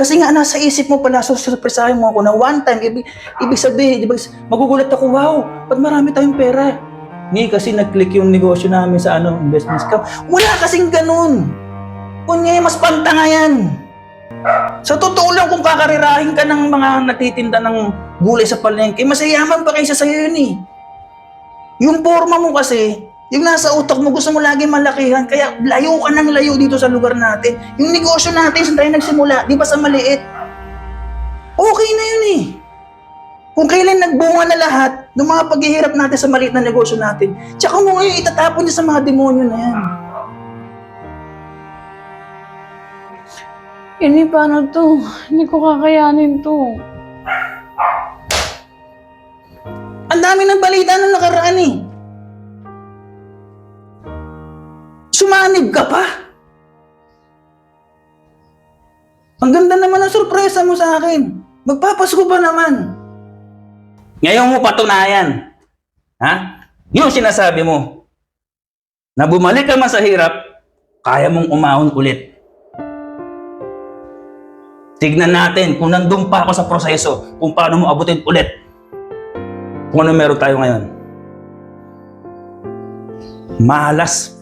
Kasi nga nasa isip mo pala, susurpresahin mo ako na one time, ibig, ibig sabihin, ibig, magugulat ako, wow, ba't marami tayong pera? Hindi kasi nag-click yung negosyo namin sa ano, investment scam. Wala kasing ganun. Kunya, mas panta nga yan. Sa totoo lang, kung kakarirahin ka ng mga natitinda ng gulay sa palengke, masayaman pa kaysa sa'yo yun eh. Yung forma mo kasi, yung nasa utak mo, gusto mo lagi malakihan, kaya layo ka ng layo dito sa lugar natin. Yung negosyo natin, saan tayo nagsimula? Di ba sa maliit? Okay na yun eh. Kung kailan nagbunga na lahat ng mga paghihirap natin sa maliit na negosyo natin, tsaka mo ngayon itatapon niya sa mga demonyo na yan. Ini, paano to? Hindi ko kakayanin to. Ang dami ng balita na nakaraan eh. Sumanib ka pa. Ang ganda naman ng sorpresa mo sa akin. Magpapasko ba naman? Ngayon mo patunayan. Ha? Yung sinasabi mo. Na bumalik ka man sa hirap, kaya mong umahon ulit. Tignan natin kung nandun pa ako sa proseso, kung paano mo abutin ulit kung ano meron tayo ngayon. Malas